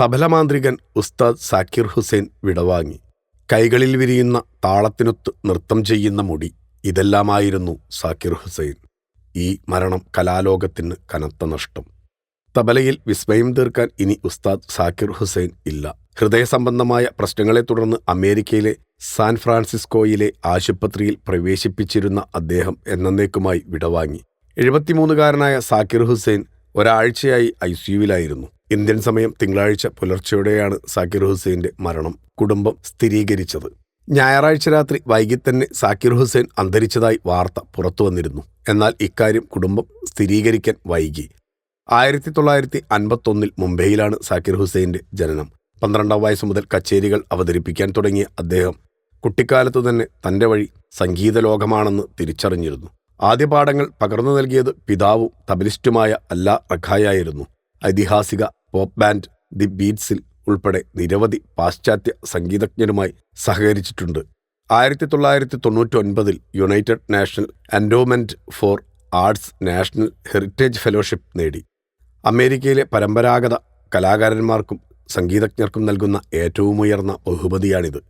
തബലമാന്ത്രികൻ ഉസ്താദ് സാക്കിർ ഹുസൈൻ വിടവാങ്ങി. കൈകളിൽ വിരിയുന്ന താളത്തിനൊത്ത് നൃത്തം ചെയ്യുന്ന മുടി ഇതെല്ലാമായിരുന്നു സാക്കിർ ഹുസൈൻ. ഈ മരണം കലാലോകത്തിന് കനത്ത നഷ്ടം. തബലയിൽ വിസ്മയം തീർക്കാൻ ഇനി ഉസ്താദ് സാക്കിർ ഹുസൈൻ ഇല്ല. ഹൃദയസംബന്ധമായ പ്രശ്നങ്ങളെ തുടർന്ന് അമേരിക്കയിലെ സാൻ ഫ്രാൻസിസ്കോയിലെ ആശുപത്രിയിൽ പ്രവേശിപ്പിച്ചിരുന്ന അദ്ദേഹം എന്നേക്കുമായി വിടവാങ്ങി. എഴുപത്തിമൂന്നുകാരനായ സാക്കിർ ഹുസൈൻ ഒരാഴ്ചയായി ഐ സിയുവിലായിരുന്നു ഇന്ത്യൻ സമയം തിങ്കളാഴ്ച പുലർച്ചെയോടെയാണ് സാക്കിർ ഹുസൈന്റെ മരണം. കുടുംബം സ്ഥിരീകരിച്ചത്. ഞായറാഴ്ച രാത്രി വൈകി തന്നെ സാക്കിർ ഹുസൈൻ അന്തരിച്ചതായി വാർത്ത പുറത്തുവന്നിരുന്നു എന്നാൽ ഇക്കാര്യം കുടുംബം സ്ഥിരീകരിക്കാൻ വൈകി. ആയിരത്തി തൊള്ളായിരത്തി അൻപത്തൊന്നിൽ മുംബൈയിലാണ് സാക്കിർ ഹുസൈന്റെ ജനനം. പന്ത്രണ്ടാം വയസ്സ് മുതൽ കച്ചേരികൾ അവതരിപ്പിക്കാൻ തുടങ്ങിയ അദ്ദേഹം കുട്ടിക്കാലത്തു തന്നെ തന്റെ വഴി സംഗീത ലോകമാണെന്ന് തിരിച്ചറിഞ്ഞിരുന്നു. ആദ്യ പാഠങ്ങൾ പകർന്നു നൽകിയത് പിതാവും തബലിസ്റ്റുമായ അല്ല റഖായായിരുന്നു. ഐതിഹാസിക പോപ്പ് ബാൻഡ് ദി ബീറ്റ്സിൽ ഉൾപ്പെടെ നിരവധി പാശ്ചാത്യ സംഗീതജ്ഞരുമായി സഹകരിച്ചിട്ടുണ്ട്. ആയിരത്തി തൊള്ളായിരത്തി തൊണ്ണൂറ്റി ഒൻപതിൽ united national endowment for arts national heritage fellowship നേടി. അമേരിക്കയിലെ പരമ്പരാഗത കലാകാരന്മാർക്കും സംഗീതജ്ഞർക്കും നൽകുന്ന ഏറ്റവും ഉയർന്ന ബഹുമതിയാണിത്.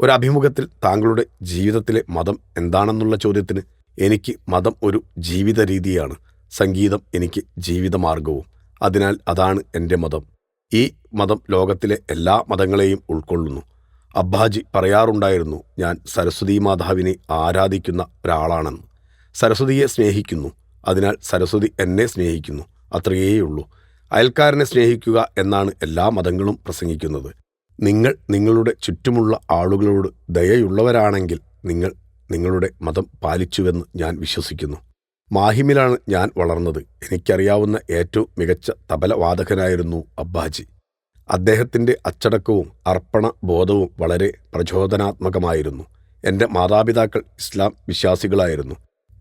ഒരഭിമുഖത്തിൽ താങ്കളുടെ ജീവിതത്തിലെ മതം എന്താണെന്നുള്ള ചോദ്യത്തിന് എനിക്ക് മതം ഒരു ജീവിത രീതിയാണ് സംഗീതം എനിക്ക് ജീവിതമാർഗവും. അതിനാൽ അതാണ് എന്റെ മതം. ഈ മതം ലോകത്തിലെ എല്ലാ മതങ്ങളെയും ഉൾക്കൊള്ളുന്നു. അബ്ബാജി പറയാറുണ്ടായിരുന്നു ഞാൻ സരസ്വതി മാതാവിനെ ആരാധിക്കുന്ന ഒരാളാണെന്ന്. സരസ്വതിയെ സ്നേഹിക്കുന്നു. അതിനാൽ സരസ്വതി എന്നെ സ്നേഹിക്കുന്നു. അത്രയേയുള്ളൂ. അയൽക്കാരനെ സ്നേഹിക്കുക എന്നാണ് എല്ലാ മതങ്ങളും പ്രസംഗിക്കുന്നത്. നിങ്ങൾ നിങ്ങളുടെ ചുറ്റുമുള്ള ആളുകളോട് ദയയുള്ളവരാണെങ്കിൽ നിങ്ങൾ നിങ്ങളുടെ മതം പാലിച്ചുവെന്ന് ഞാൻ വിശ്വസിക്കുന്നു. മാഹിമിലാണ് ഞാൻ വളർന്നത്. എനിക്കറിയാവുന്ന ഏറ്റവും മികച്ച തബലവാദകനായിരുന്നു അബ്ബാജി. അദ്ദേഹത്തിന്റെ അച്ചടക്കവും അർപ്പണ ബോധവും വളരെ പ്രചോദനാത്മകമായിരുന്നു. എന്റെ മാതാപിതാക്കൾ ഇസ്ലാം വിശ്വാസികളായിരുന്നു.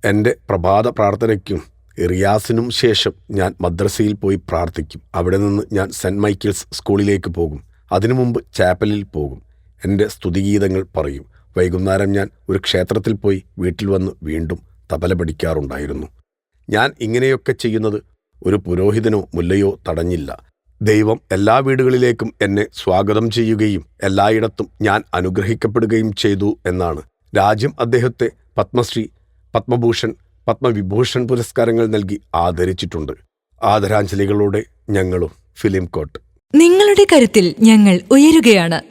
എന്റെ പ്രഭാത പ്രാർത്ഥനയ്ക്കും റിയാസിനും ശേഷം ഞാൻ മദ്രസയിൽ പോയി പ്രാർത്ഥിക്കും. അവിടെ നിന്ന് ഞാൻ സെന്റ് മൈക്കിൾസ് സ്കൂളിലേക്ക് പോകും. അതിനു മുമ്പ് ചാപ്പലിൽ പോകും. എന്റെ സ്തുതിഗീതങ്ങൾ പറയും. വൈകുന്നേരം ഞാൻ ഒരു ക്ഷേത്രത്തിൽ പോയി വീട്ടിൽ വന്ന് വീണ്ടും തബല പഠിക്കാറുണ്ടായിരുന്നു. ഞാൻ ഇങ്ങനെയൊക്കെ ചെയ്യുന്നത് ഒരു പുരോഹിതനോ മുല്ലയോ തടഞ്ഞില്ല. ദൈവം എല്ലാ വീടുകളിലേക്കും എന്നെ സ്വാഗതം ചെയ്യുകയും എല്ലായിടത്തും ഞാൻ അനുഗ്രഹിക്കപ്പെടുകയും ചെയ്തു എന്നാണ്. രാജ്യം അദ്ദേഹത്തെ പത്മശ്രീ പത്മഭൂഷൺ പത്മവിഭൂഷൺ പുരസ്കാരങ്ങൾ നൽകി ആദരിച്ചിട്ടുണ്ട്. ആദരാഞ്ജലികളോടെ ഞങ്ങളും ഫിലിം കോട്ട്. നിങ്ങളുടെ കരുത്തിൽ ഞങ്ങൾ ഉയരുകയാണ്.